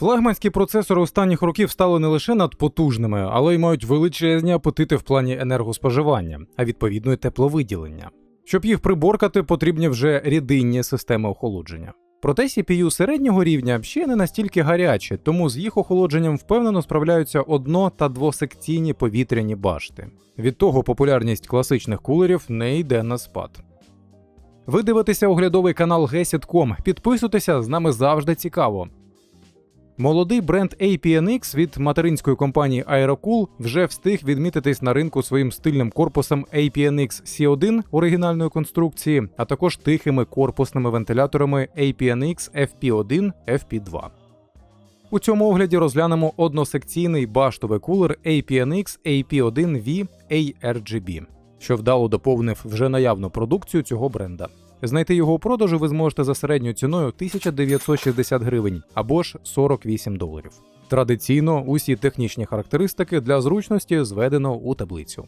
Флагманські процесори останніх років стали не лише надпотужними, але й мають величезні апетити в плані енергоспоживання, а відповідно й тепловиділення. Щоб їх приборкати, потрібні вже рідинні системи охолодження. Проте CPU середнього рівня ще не настільки гарячі, тому з їх охолодженням впевнено справляються одно- та двосекційні повітряні башти. Від того популярність класичних кулерів не йде на спад. Ви дивитеся оглядовий канал Gesit.com. Підписуйтеся, з нами завжди цікаво. Молодий бренд APNX від материнської компанії Aerocool вже встиг відмітитись на ринку своїм стильним корпусом APNX C1 оригінальної конструкції, а також тихими корпусними вентиляторами APNX FP1 FP2. У цьому огляді розглянемо односекційний баштовий кулер APNX AP1V ARGB, що вдало доповнив вже наявну продукцію цього бренда. Знайти його у продажу ви зможете за середньою ціною 1960 гривень або ж 48 доларів. Традиційно усі технічні характеристики для зручності зведено у таблицю.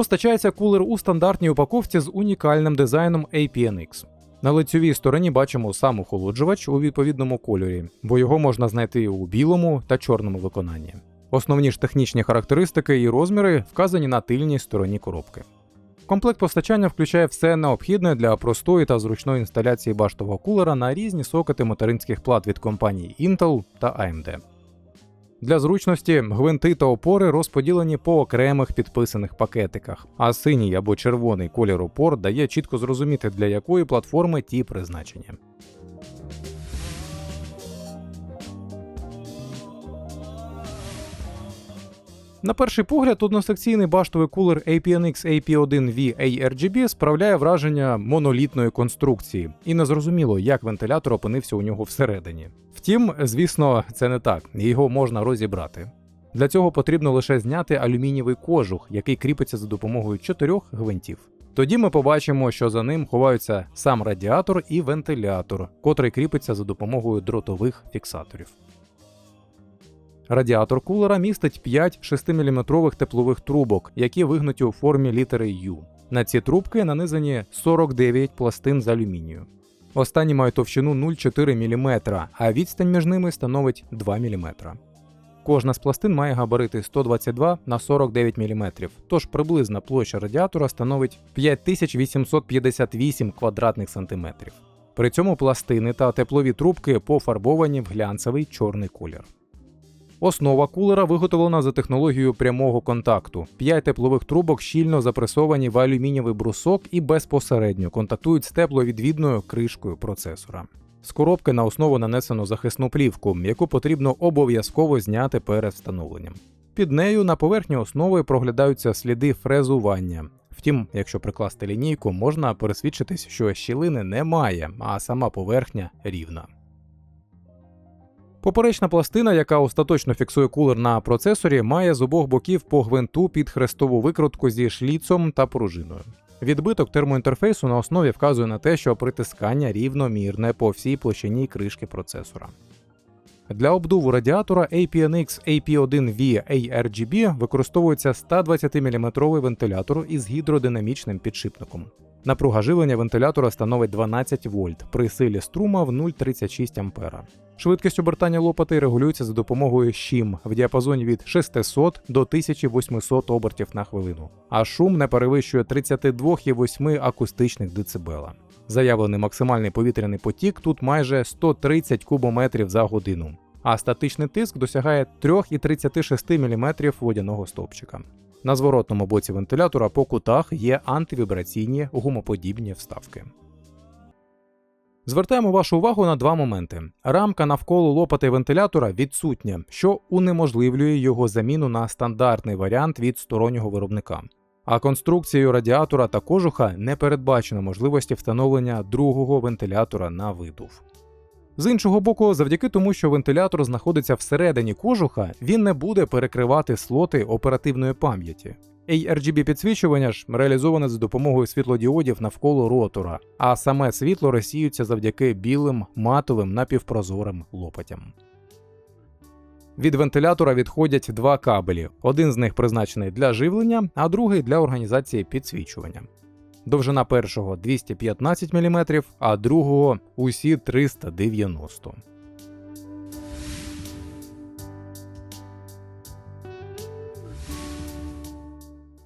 Постачається кулер у стандартній упаковці з унікальним дизайном APNX. На лицьовій стороні бачимо сам охолоджувач у відповідному кольорі, бо його можна знайти у білому та чорному виконанні. Основні ж технічні характеристики і розміри вказані на тильній стороні коробки. Комплект постачання включає все необхідне для простої та зручної інсталяції баштового кулера на різні сокети материнських плат від компаній Intel та AMD. Для зручності гвинти та опори розподілені по окремих підписаних пакетиках, а синій або червоний колір опор дає чітко зрозуміти, для якої платформи ті призначені. На перший погляд, односекційний баштовий кулер APNX AP1V ARGB справляє враження монолітної конструкції, і незрозуміло, як вентилятор опинився у нього всередині. Втім, звісно, це не так, його можна розібрати. Для цього потрібно лише зняти алюмінієвий кожух, який кріпиться за допомогою чотирьох гвинтів. Тоді ми побачимо, що за ним ховаються сам радіатор і вентилятор, котрий кріпиться за допомогою дротових фіксаторів. Радіатор кулера містить 5 6-мм теплових трубок, які вигнуті у формі літери U. На ці трубки нанизані 49 пластин з алюмінію. Останні мають товщину 0,4 мм, а відстань між ними становить 2 мм. Кожна з пластин має габарити 122 на 49 мм, тож приблизна площа радіатора становить 5858 квадратних сантиметрів. При цьому пластини та теплові трубки пофарбовані в глянцевий чорний колір. Основа кулера виготовлена за технологією прямого контакту. П'ять теплових трубок щільно запресовані в алюмінієвий брусок і безпосередньо контактують з тепловідвідною кришкою процесора. З коробки на основу нанесено захисну плівку, яку потрібно обов'язково зняти перед встановленням. Під нею на поверхні основи проглядаються сліди фрезування. Втім, якщо прикласти лінійку, можна пересвідчитись, що щілини немає, а сама поверхня рівна. Поперечна пластина, яка остаточно фіксує кулер на процесорі, має з обох боків по гвинту під хрестову викрутку зі шліцом та пружиною. Відбиток термоінтерфейсу на основі вказує на те, що притискання рівномірне по всій площині кришки процесора. Для обдуву радіатора APNX AP1V ARGB використовується 120-мм вентилятор із гідродинамічним підшипником. Напруга живлення вентилятора становить 12 вольт при силі струма в 0,36 А. Швидкість обертання лопати регулюється за допомогою щім в діапазоні від 600 до 1800 обертів на хвилину, а шум не перевищує 32,8 акустичних децибела. Заявлений максимальний повітряний потік тут майже 130 кубометрів за годину, а статичний тиск досягає 3,36 мм водяного стовпчика. На зворотному боці вентилятора по кутах є антивібраційні гумоподібні вставки. Звертаємо вашу увагу на два моменти. Рамка навколо лопати вентилятора відсутня, що унеможливлює його заміну на стандартний варіант від стороннього виробника. А конструкцією радіатора та кожуха не передбачено можливості встановлення другого вентилятора на видув. З іншого боку, завдяки тому, що вентилятор знаходиться всередині кожуха, він не буде перекривати слоти оперативної пам'яті. ARGB підсвічування ж реалізоване за допомогою світлодіодів навколо ротора, а саме світло розсіюється завдяки білим матовим напівпрозорим лопатям. Від вентилятора відходять два кабелі. Один з них призначений для живлення, а другий для організації підсвічування. Довжина першого 215 мм, а другого усі 390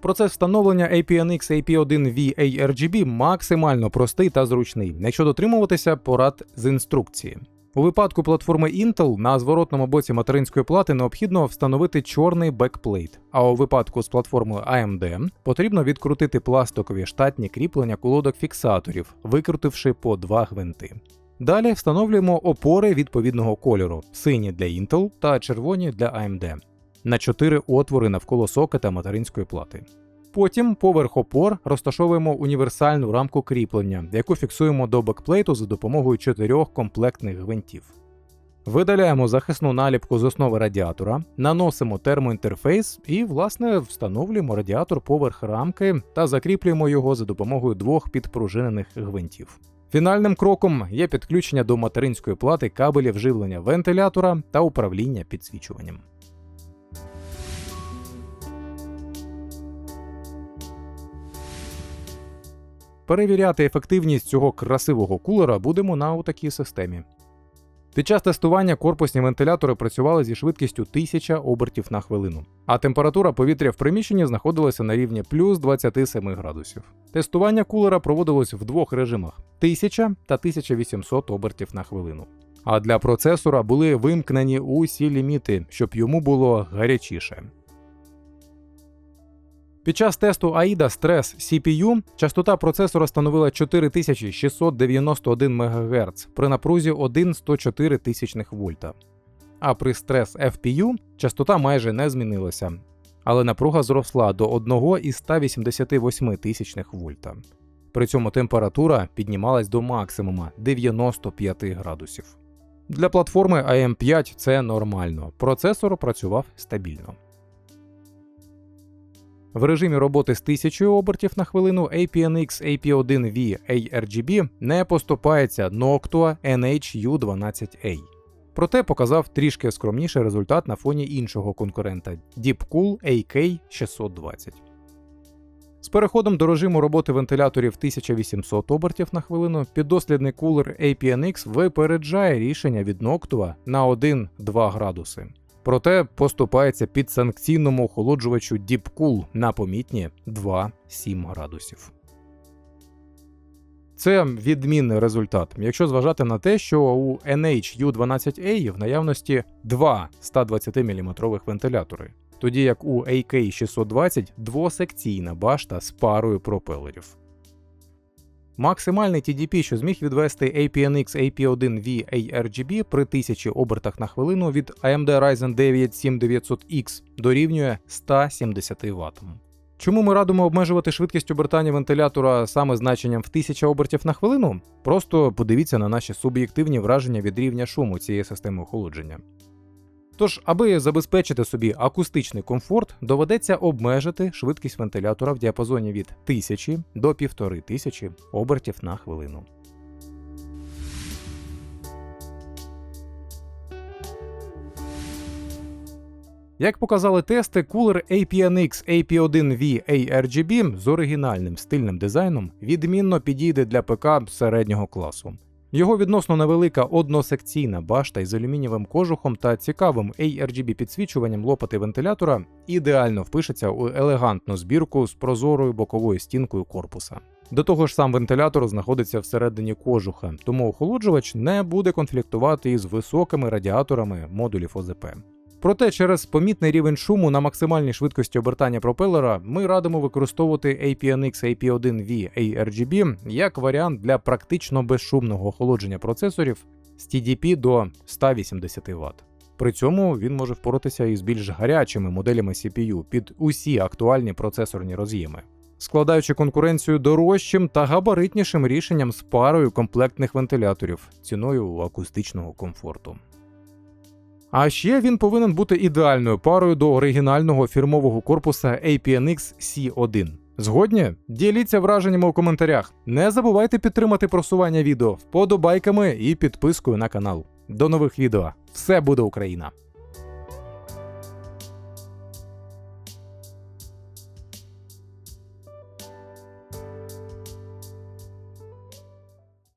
Процес встановлення APNX AP1V ARGB максимально простий та зручний, якщо дотримуватися порад з інструкції. У випадку платформи Intel на зворотному боці материнської плати необхідно встановити чорний бекплейт, а у випадку з платформою AMD потрібно відкрутити пластикові штатні кріплення колодок фіксаторів, викрутивши по два гвинти. Далі встановлюємо опори відповідного кольору: сині для Intel та червоні для AMD на 4 отвори навколо сокета материнської плати. Потім поверх опор розташовуємо універсальну рамку кріплення, яку фіксуємо до бекплейту за допомогою чотирьох комплектних гвинтів. Видаляємо захисну наліпку з основи радіатора, наносимо термоінтерфейс і, власне, встановлюємо радіатор поверх рамки та закріплюємо його за допомогою двох підпружинених гвинтів. Фінальним кроком є підключення до материнської плати кабелів живлення вентилятора та управління підсвічуванням. Перевіряти ефективність цього красивого кулера будемо на такій системі. Під час тестування корпусні вентилятори працювали зі швидкістю 1000 обертів на хвилину, а температура повітря в приміщенні знаходилася на рівні плюс 27 градусів. Тестування кулера проводилось в двох режимах 1000 та 1800 обертів на хвилину. А для процесора були вимкнені усі ліміти, щоб йому було гарячіше. Під час тесту AIDA Stress CPU частота процесора становила 4691 МГц при напрузі 1,104 тисячних вольта. А при Stress FPU частота майже не змінилася, але напруга зросла до 1,188 тисячних вольта. При цьому температура піднімалась до максимума 95 градусів. Для платформи AM5 це нормально. Процесор працював стабільно. В режимі роботи з 1000 обертів на хвилину APNX AP1V ARGB не поступається Noctua NH-U12A. Проте показав трішки скромніший результат на фоні іншого конкурента Deepcool AK620. З переходом до режиму роботи вентиляторів 1800 обертів на хвилину піддослідний кулер APNX випереджає рішення від Noctua на 1-2 градуси проте поступається під санкційному охолоджувачу Deepcool на помітні 2-7 градусів. Це відмінний результат, якщо зважати на те, що у NH-U12A в наявності два 120 мм вентилятори, тоді як у AK620 двосекційна башта з парою пропелерів. Максимальний TDP, що зміг відвести APNX AP1V ARGB при 1000 обертах на хвилину від AMD Ryzen 9 7900X дорівнює 170 Вт. Чому ми радимо обмежувати швидкість обертання вентилятора саме значенням в 1000 обертів на хвилину? Просто подивіться на наші суб'єктивні враження від рівня шуму цієї системи охолодження. Тож, аби забезпечити собі акустичний комфорт, доведеться обмежити швидкість вентилятора в діапазоні від 1000 до 1500 обертів на хвилину. Як показали тести, кулер APNX AP1V ARGB з оригінальним стильним дизайном відмінно підійде для ПК середнього класу. Його відносно невелика односекційна башта із алюмінієвим кожухом та цікавим ARGB підсвічуванням лопати вентилятора ідеально впишеться у елегантну збірку з прозорою боковою стінкою корпуса. До того ж, сам вентилятор знаходиться всередині кожуха, тому охолоджувач не буде конфліктувати із високими радіаторами модулів ОЗП. Проте через помітний рівень шуму на максимальній швидкості обертання пропелера ми радимо використовувати APNX AP1V ARGB як варіант для практично безшумного охолодження процесорів з TDP до 180 Вт. При цьому він може впоратися із більш гарячими моделями CPU під усі актуальні процесорні роз'єми, складаючи конкуренцію дорожчим та габаритнішим рішенням з парою комплектних вентиляторів ціною акустичного комфорту. А ще він повинен бути ідеальною парою до оригінального фірмового корпуса APNX C1. Згодні? Діліться враженнями у коментарях. Не забувайте підтримати просування відео вподобайками і підпискою на канал. До нових відео. Все буде Україна!